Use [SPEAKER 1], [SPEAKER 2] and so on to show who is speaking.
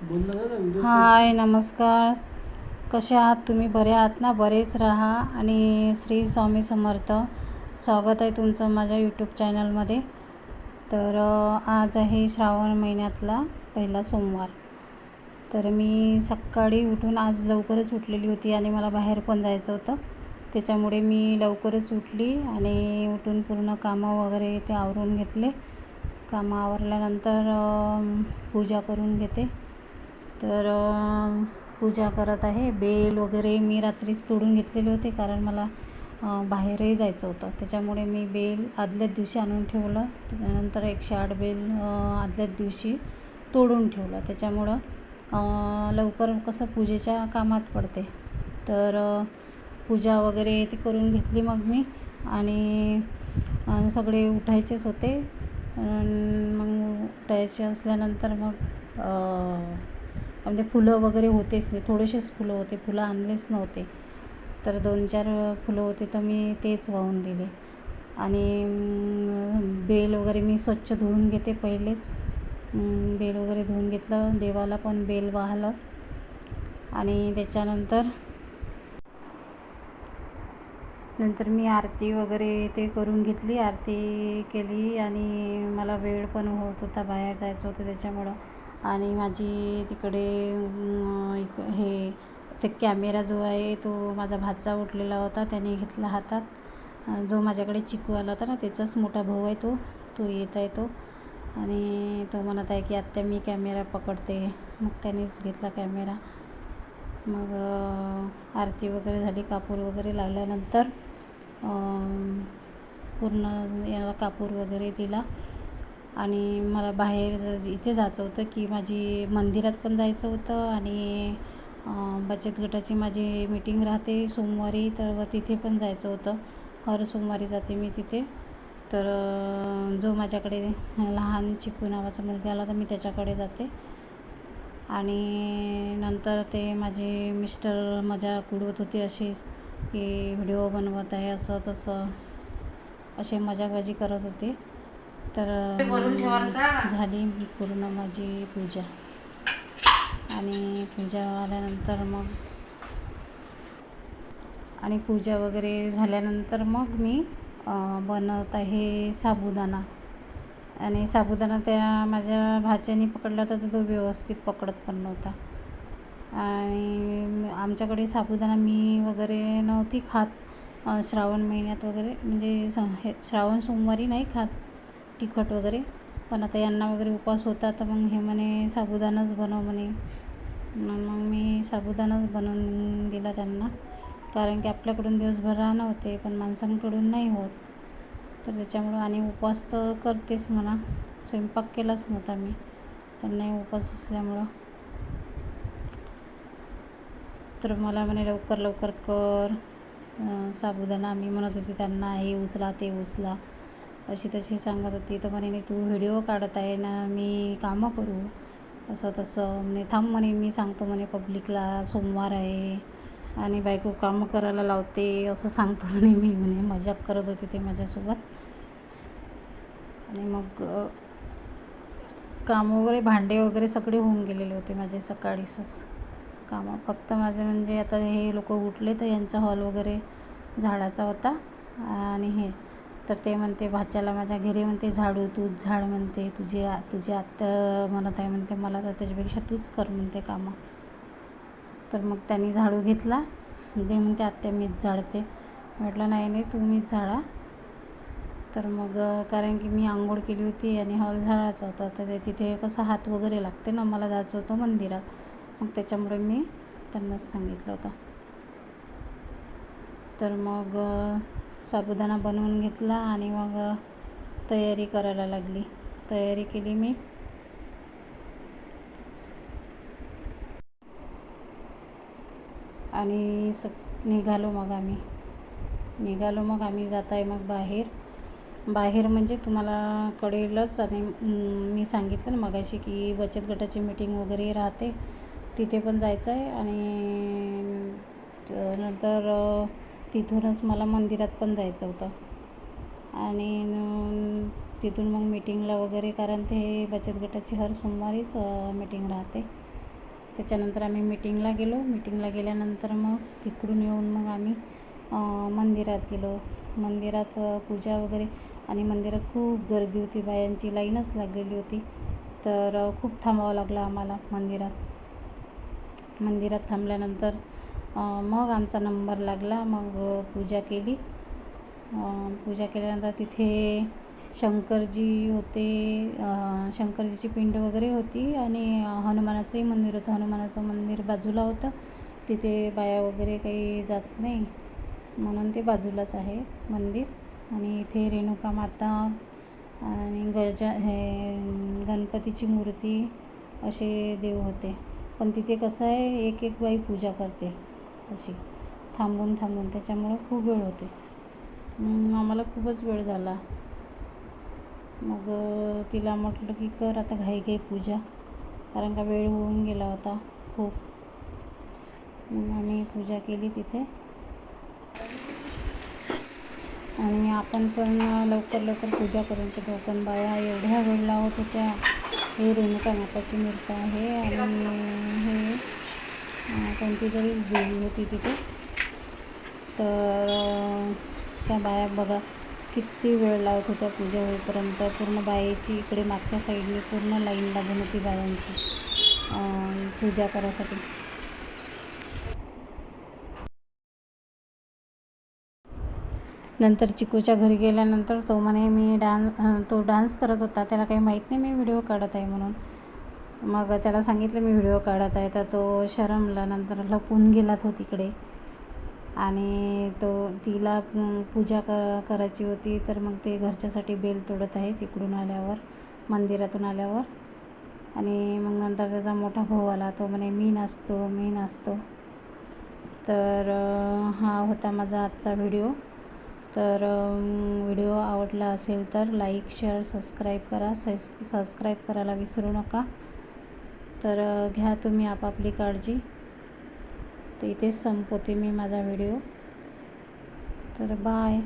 [SPEAKER 1] हाय नमस्कार. कसे आहात तुम्ही? बरे आहात ना? बरेच राहा. आणि श्री स्वामी समर्थ. स्वागत आहे तुमचं माझ्या यूट्यूब चॅनलमध्ये तर आज आहे श्रावण महिन्यातला पहिला सोमवार. तर मी सकाळी उठून आज लवकरच उठलेली होती आणि मला बाहेर पण जायचं होतं. त्याच्यामुळे मी लवकरच उठली आणि उठून पूर्ण कामं वगैरे ते आवरून घेतले. कामं आवरल्यानंतर पूजा करून घेते. तर पूजा करत आहे. बेल वगैरे मी रात्रीच तोडून घेतलेले होते कारण मला बाहेरही जायचं होतं. त्याच्यामुळे मी बेल आदल्याच दिवशी आणून ठेवलं. त्याच्यानंतर एकशे आठ बेल आदल्याच दिवशी तोडून ठेवलं. त्याच्यामुळं लवकर कसं पूजेच्या कामात पडते. तर पूजा वगैरे ती करून घेतली मग मी आणि सगळे उठायचेच होते. मग उठायचे असल्यानंतर मग म्हणजे फुलं वगैरे होतेच नाही. थोडेसेच फुलं होते. फुलं आणलेच नव्हते. तर दोन चार फुलं होते तर मी तेच वाहून दिले. आणि बेल वगैरे मी स्वच्छ धुवून घेते पहिलेच. बेल वगैरे धुवून घेतलं. देवाला पण बेल वाहलं. आणि त्याच्यानंतर नंतर मी आरती वगैरे ते करून घेतली. आरती केली आणि मला वेळ पण होत होता बाहेर जायचं होतं त्याच्यामुळं. आणि माझी तिकडे इक हे ते कॅमेरा जो आहे तो माझा भाचा उठलेला होता त्याने घेतला हातात. जो माझ्याकडे चिकू आला होता ना त्याचाच मोठा भाऊ आहे तो. तो येत आहे तो. आणि तो म्हणत आहे की आत्ता मी कॅमेरा पकडते. मग त्यानेच घेतला कॅमेरा. मग आरती वगैरे झाली कापूर वगैरे लावल्यानंतर पूर्ण याला कापूर वगैरे दिला. आणि मला बाहेर इथे जायचं होतं की माझी मंदिरात पण जायचं होतं आणि बचत गटाची माझी मीटिंग राहते सोमवारी तर तिथे पण जायचं होतं. हर सोमवारी जाते मी तिथे. तर जो माझ्याकडे लहान चिकू नावाचा मुलगा आला तर मी त्याच्याकडे जाते. आणि नंतर ते माझे मिस्टर मजाक उडवत होते अशीच की व्हिडिओ बनवत आहे असं तसं असे मजाबाजी करत होते. तर झाली पूर्ण माझी पूजा. आणि पूजा झाल्यानंतर मग आणि पूजा वगैरे झाल्यानंतर मग मी बनवत आहे साबुदाणा. आणि साबुदाणा त्या माझ्या भाच्याने पकडला होता तर तो व्यवस्थित पकडत पण नव्हता. आणि आमच्याकडे साबुदाणा मी वगैरे नव्हती खात. श्रावण महिन्यात वगैरे म्हणजे हे श्रावण सोमवारी नाही खात. तिखट वगैरे. पण आता यांना वगैरे उपवास होता तर मग हे म्हणे साबुदाणाच बनव म्हणे. मग मी साबुदाणाच बनवून दिला त्यांना. कारण की आपल्याकडून दिवसभर राहणं होते पण माणसांकडून नाही होत. तर त्याच्यामुळं आणि उपवास तर करतेच म्हणा. स्वयंपाक केलाच नव्हता मी. त्यांनाही उपवास असल्यामुळं. तर मला म्हणे लवकर लवकर कर. साबुदाणा मी म्हणत होते त्यांना हे उचला ते उचला. अशी तशी सांगत होती. तर म्हणे नाही तू व्हिडिओ काढत आहे ना मी कामं करू. असं तसं म्हणे थांब म्हणे मी सांगतो म्हणे पब्लिकला सोमवार आहे आणि बायको कामं करायला लावते असं सांगतो म्हणे मी म्हणे. मजाक करत होते ते माझ्यासोबत. आणि मग कामं काम वगैरे भांडे वगैरे सगळे होऊन गेलेले होते माझे सकाळीच कामं फक्त माझे म्हणजे आता हे लोक उठले तर यांचा हॉल वगैरे झाडाचा होता आणि हे तर ते म्हणते भाच्याला माझ्या घरी म्हणते झाडू तूच झाड म्हणते तुझी आ तुझी आत्ता म्हणत आहे म्हणते मला तर त्याच्यापेक्षा तूच कर म्हणते कामं. तर मग त्यांनी झाडू घेतला. दे म्हणते आत्या मीच झाडते. म्हटलं नाही नाही तुम्हीच झाडा. तर मग कारण की मी आंघोळ केली होती आणि हॉल झाडाचा होता तर ते तिथे कसं हात वगैरे लागते ना मला जायचं होतं मंदिरात. मग त्याच्यामुळे मी त्यांनाच सांगितलं होतं. तर मग साबुदाणा बनवून घेतला आणि मग तयारी करायला लागली. तयारी केली मी. आणि स निघालो मग आम्ही. निघालो मग आम्ही जात आहे मग बाहेर. बाहेर म्हणजे तुम्हाला कळेलच आणि मी सांगितलं ना मगाशी की बचत गटाची मीटिंग वगैरे राहते. तिथे पण जायचं आहे आणि नंतर तिथूनच मला मंदिरात पण जायचं होतं. आणि तिथून मग मीटिंगला वगैरे कारण ते बचत गटाची हर सोमवारीच मीटिंग राहते. त्याच्यानंतर आम्ही मीटिंगला गेलो. मीटिंगला गेल्यानंतर मग तिकडून येऊन मग आम्ही मंदिरात गेलो. मंदिरात पूजा वगैरे. आणि मंदिरात खूप गर्दी होती. बायांची लाईनच लागलेली होती. तर खूप थांबावं लागलं आम्हाला मंदिरात. मंदिरात थांबल्यानंतर मग आमचा नंबर लागला मग पूजा केली. पूजा केल्यानंतर तिथे शंकरजी होते शंकरजीची पिंड वगैरे होती आणि हनुमानाचंही मंदिर होतं. हनुमानाचं मंदिर बाजूला होतं. तिथे बाया वगैरे काही जात नाही. म्हणून ते बाजूलाच आहे मंदिर. आणि इथे रेणुका माता आणि गजा हे गणपतीची मूर्ती असे देव होते. पण तिथे कसं आहे एक एक बाई पूजा करते. अशी थांबून थांबून त्याच्यामुळं खूप वेळ होते आम्हाला खूपच वेळ झाला. मग तिला म्हटलं की कर आता घाई घाई पूजा. कारण का वेळ होऊन गेला होता खूप. मग आम्ही पूजा केली तिथे. आणि आपण पण लवकर लवकर पूजा करून घेतो पण बाया एवढ्या वेळ लावत होत्या. हे रेणुका माताची मूर्ती आहे आणि कोणती तरी देवी होती तिथे तर त्या बाया बघा किती वेळ लावत होत्या पूजा होईपर्यंत. पूर्ण बायेची इकडे मागच्या साईडने पूर्ण लाईन लागून होती बायांची पूजा करायसाठी. नंतर चिकूच्या घरी गेल्यानंतर तो म्हणे मी डान्स तो डान्स करत होता त्याला काही माहीत नाही मी व्हिडिओ काढत आहे म्हणून. मग त्याला सांगितलं मी व्हिडिओ काढत आहे. तर तो शरमला नंतर लपून गेला तो तिकडे. आणि तो तिला पूजा क करायची होती तर मग ते घरच्यासाठी बेल तोडत आहे तिकडून आल्यावर मंदिरातून आल्यावर. आणि मग नंतर त्याचा मोठा भाऊ आला तो म्हणे मी नाचतो मी नाचतो. तर हा होता माझा आजचा व्हिडिओ. तर व्हिडिओ आवडला असेल तर लाईक शेअर सबस्क्राईब करा. सस सबस्क्राईब करायला विसरू नका. तर घ्या तुम्ही आपापली काळजी. तर इथेच संपवते मी माझा व्हिडिओ. तर बाय.